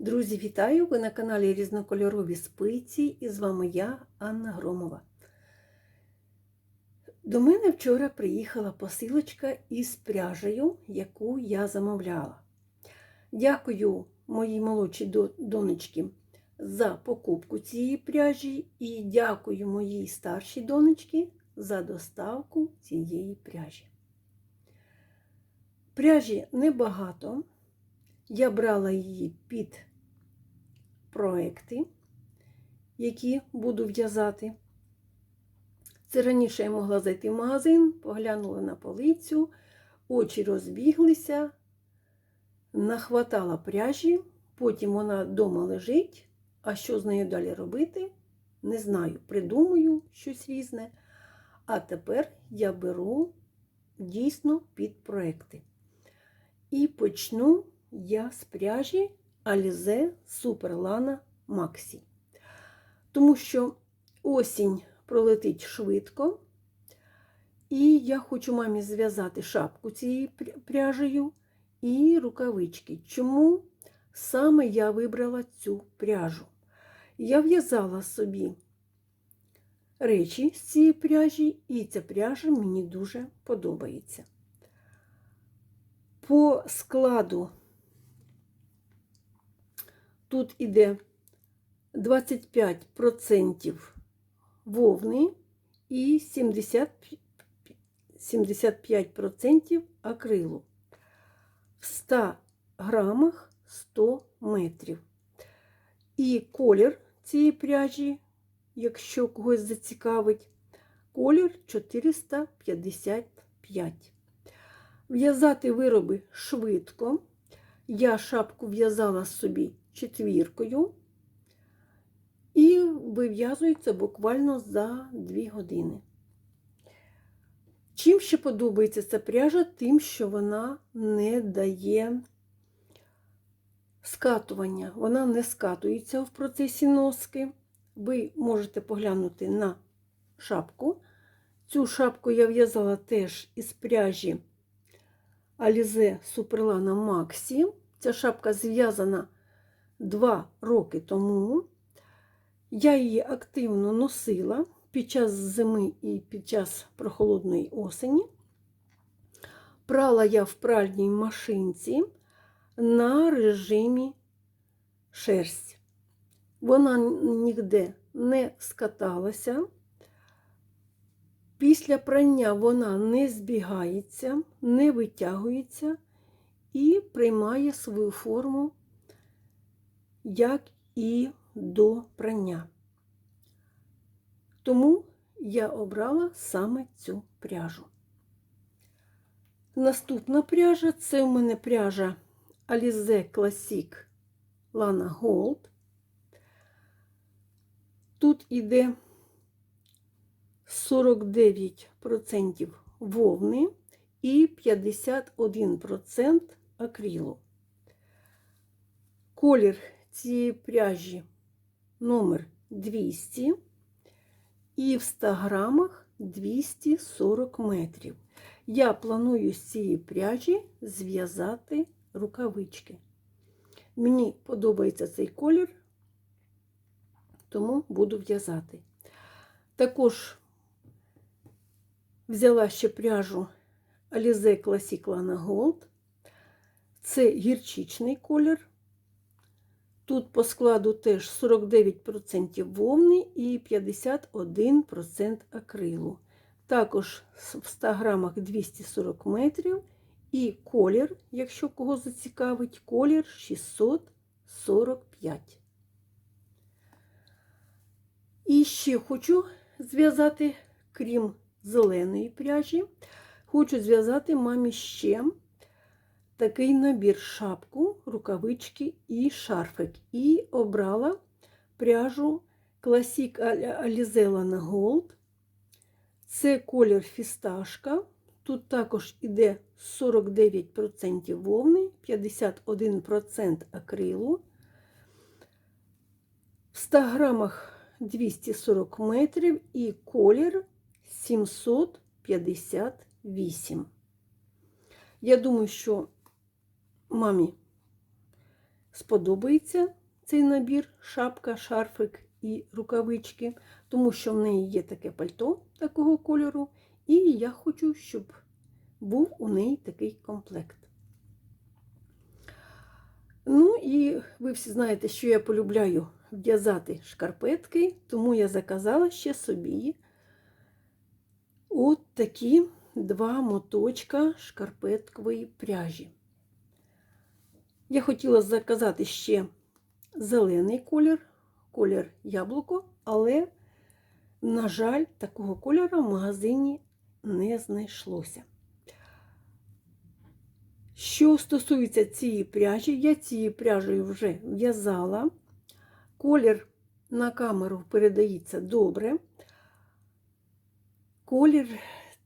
Друзі, вітаю! Ви на каналі Різнокольорові спиці і з вами я, Анна Громова. До мене вчора приїхала посилочка із пряжею, яку я замовляла. Дякую моїй молодшій донечці за покупку цієї пряжі і дякую моїй старшій донечці за доставку цієї пряжі. Пряжі небагато. Я брала її під проекти, які буду в'язати. Це раніше я могла зайти в магазин, поглянула на полицю, очі розбіглися, нахватала пряжі, потім вона вдома лежить. А що з нею далі робити? Не знаю. Придумаю щось різне. А тепер я беру дійсно під проекти. І почну я з пряжі Alize Superlana Maxi. Тому що осінь пролетить швидко, і я хочу мамі зв'язати шапку цією пряжею і рукавички. Чому саме я вибрала цю пряжу? Я в'язала собі речі з цієї пряжі, і ця пряжа мені дуже подобається. По складу тут іде 25% вовни і 70, 75% акрилу. В 100 грамах 100 метрів. І колір цієї пряжі, якщо когось зацікавить, колір 455. В'язати вироби швидко. Я шапку в'язала собі четвіркою і вив'язується буквально за 2 години. Чим ще подобається ця пряжа? Тим, що вона не дає скатування. Вона не скатується в процесі носки. Ви можете поглянути на шапку. Цю шапку я в'язала теж із пряжі Alize Superlana Maxi. Ця шапка зв'язана 2 роки тому. Я її активно носила під час зими і під час прохолодної осені. Прала я в пральній машинці на режимі шерсть. Вона ніде не скаталася. Після прання вона не збігається, не витягується і приймає свою форму, як і до прання. Тому я обрала саме цю пряжу. Наступна пряжа це у мене пряжа Alize Classic Lana Gold. Тут іде 49% вовни і 51% акрилу. Колір цієї пряжі номер 200 і в 100 грамах 240 метрів. Я планую з цієї пряжі зв'язати рукавички. Мені подобається цей колір, тому буду в'язати. Також взяла ще пряжу Alize Classic Lana Gold. Це гірчичний колір. Тут по складу теж 49% вовни і 51% акрилу. Також в 100 грамах 240 метрів. І колір, якщо кого зацікавить, колір 645. І ще хочу зв'язати, крім зеленої пряжі, хочу зв'язати мамі ще такий набір шапку, рукавички і шарфик. І обрала пряжу Classic Alize Lana Gold. Це колір фісташка. Тут також іде 49% вовни, 51% акрилу. В 100 грамах 240 метрів і колір 758. Я думаю, що мамі сподобається цей набір, шапка, шарфик і рукавички, тому що в неї є таке пальто такого кольору, і я хочу, щоб був у неї такий комплект. Ну і ви всі знаєте, що я полюбляю в'язати шкарпетки, тому я заказала ще собі от такі два моточка шкарпеткової пряжі. Я хотіла заказати ще зелений колір, колір яблуко, але, на жаль, такого кольору в магазині не знайшлося. Що стосується цієї пряжі, я цією пряжею вже в'язала. Колір на камеру передається добре. Колір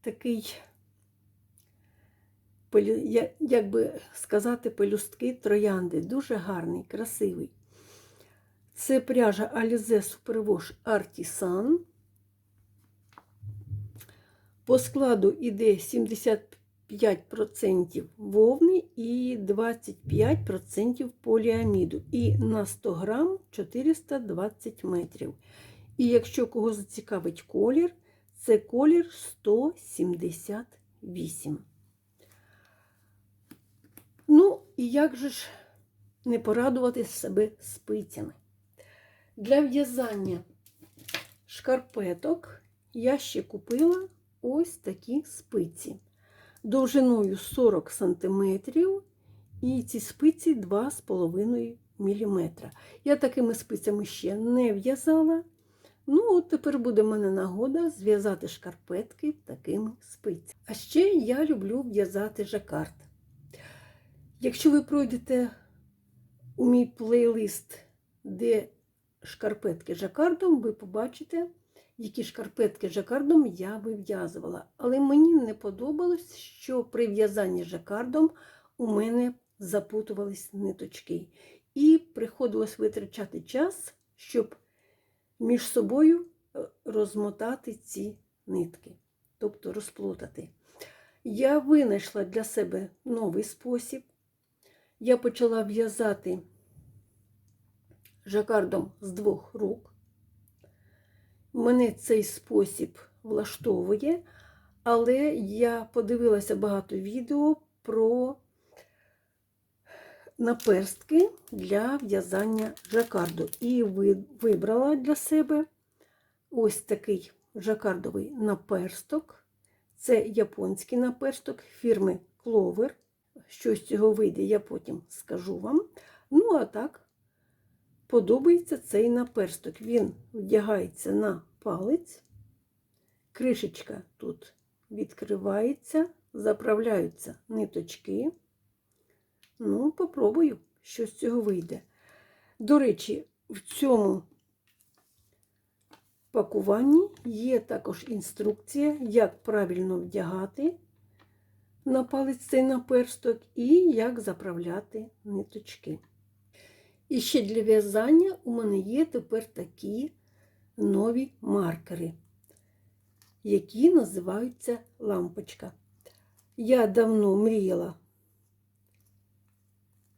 такий, як би сказати, пелюстки троянди. Дуже гарний, красивий. Це пряжа Alize Superwash Artisan. По складу іде 75% вовни і 25% поліаміду. І на 100 грам 420 метрів. І якщо кого зацікавить колір, це колір 178. Ну, і як же ж не порадувати себе спицями? Для в'язання шкарпеток я ще купила ось такі спиці. Довжиною 40 см, і ці спиці 2,5 мм. Я такими спицями ще не в'язала. Ну, от тепер буде в мене нагода зв'язати шкарпетки такими спицями. А ще я люблю в'язати жакард. Якщо ви пройдете у мій плейлист, де шкарпетки жакардом, ви побачите, які шкарпетки жакардом я вив'язувала. Але мені не подобалось, що при в'язанні жакардом у мене запутувались ниточки. І приходилось витрачати час, щоб між собою розмотати ці нитки, тобто розплутати. Я винайшла для себе новий спосіб. Я почала в'язати жакардом з двох рук. Мене цей спосіб влаштовує, але я подивилася багато відео про наперстки для в'язання жакарду. І вибрала для себе ось такий жакардовий наперсток. Це японський наперсток фірми Clover. Що з цього вийде, я потім скажу вам. Ну, а так, подобається цей наперсток. Він вдягається на палець, кришечка тут відкривається, заправляються ниточки. Ну, попробую, що з цього вийде. До речі, в цьому пакуванні є також інструкція, як правильно вдягати на палець цей наперсток і як заправляти ниточки. І ще для в'язання у мене є тепер такі нові маркери, які називаються лампочка. Я давно мріяла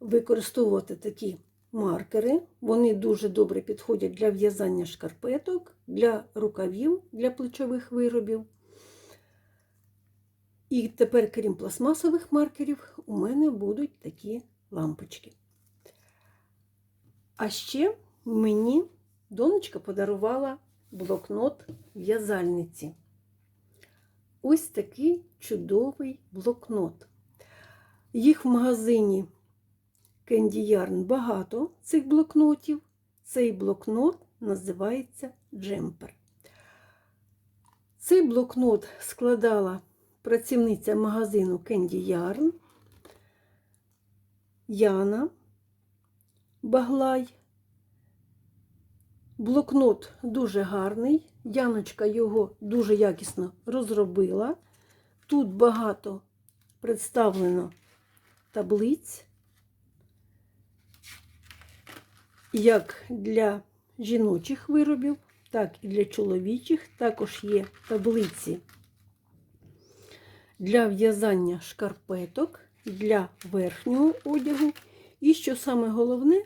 використовувати такі маркери. Вони дуже добре підходять для в'язання шкарпеток, для рукавів, для плечових виробів. І тепер, крім пластмасових маркерів, у мене будуть такі лампочки. А ще мені донечка подарувала блокнот в'язальниці. Ось такий чудовий блокнот. Їх в магазині Candy Yarn багато цих блокнотів. Цей блокнот називається джемпер. Цей блокнот складала працівниця магазину Candy Yarn Яна Баглай. Блокнот дуже гарний. Яночка його дуже якісно розробила. Тут багато представлено таблиць, як для жіночих виробів, так і для чоловічих. Також є таблиці для в'язання шкарпеток, для верхнього одягу І що саме головне,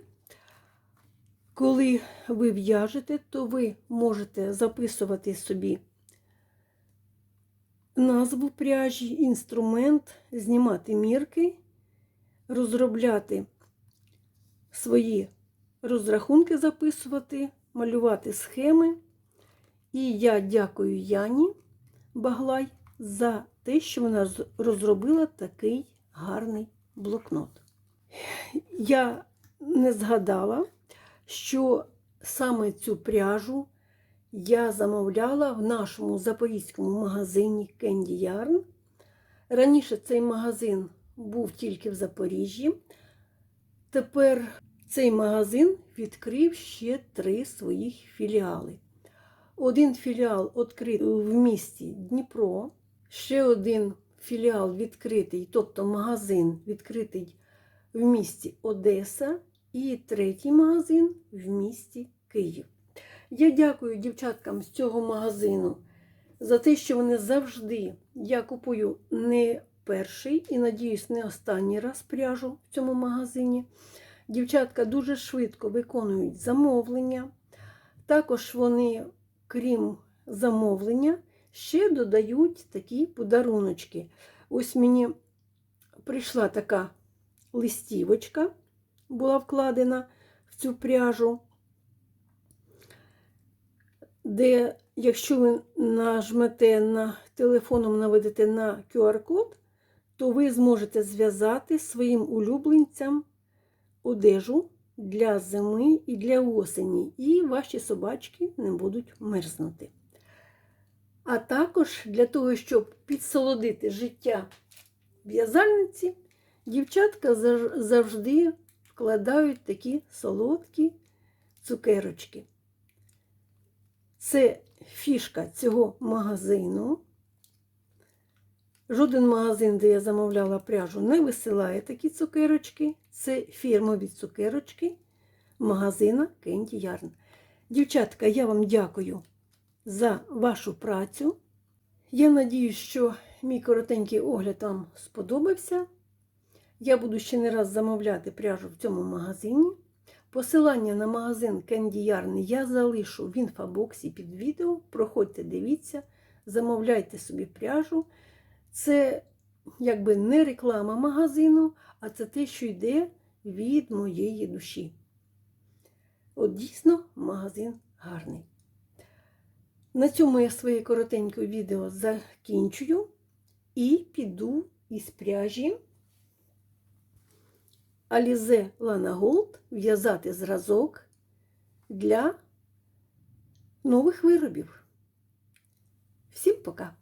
коли ви в'яжете, то ви можете записувати собі назву пряжі, інструмент, знімати мірки, розробляти свої розрахунки, записувати, малювати схеми. І я дякую Яні Баглай за те, що вона розробила такий гарний блокнот. Я не згадала, що саме цю пряжу я замовляла в нашому запорізькому магазині Candy Yarn. Раніше цей магазин був тільки в Запоріжжі. Тепер цей магазин відкрив ще три своїх філіали. Один філіал відкритий в місті Дніпро, ще один філіал відкритий, тобто магазин відкритий в місті Одеса, і третій магазин в місті Київ. Я дякую дівчаткам з цього магазину за те, що вони завжди, я купую не перший і, надіюсь, не останній раз пряжу в цьому магазині. Дівчатка дуже швидко виконують замовлення. Також вони, крім замовлення, ще додають такі подаруночки. Ось мені прийшла така листівочка, була вкладена в цю пряжу, де, якщо ви нажмете на телефоном, наведете на QR-код, то ви зможете зв'язати своїм улюбленцям одежу для зими і для осені, і ваші собачки не будуть мерзнути. А також для того, щоб підсолодити життя в'язальниці, дівчатка завжди вкладають такі солодкі цукерочки. Це фішка цього магазину. Жоден магазин, де я замовляла пряжу, не висилає такі цукерочки. Це фірмові цукерочки магазина Candy Yarn. Дівчатка, я вам дякую за вашу працю. Я надіюсь, що мій коротенький огляд вам сподобався. Я буду ще не раз замовляти пряжу в цьому магазині. Посилання на магазин Candy Yarn я залишу в інфобоксі під відео. Проходьте, дивіться, замовляйте собі пряжу. Це якби не реклама магазину, а це те, що йде від моєї душі. От дійсно магазин гарний. На цьому я своє коротеньке відео закінчую і піду із пряжі Alize Lana Gold в'язати зразок для нових виробів. Всім пока!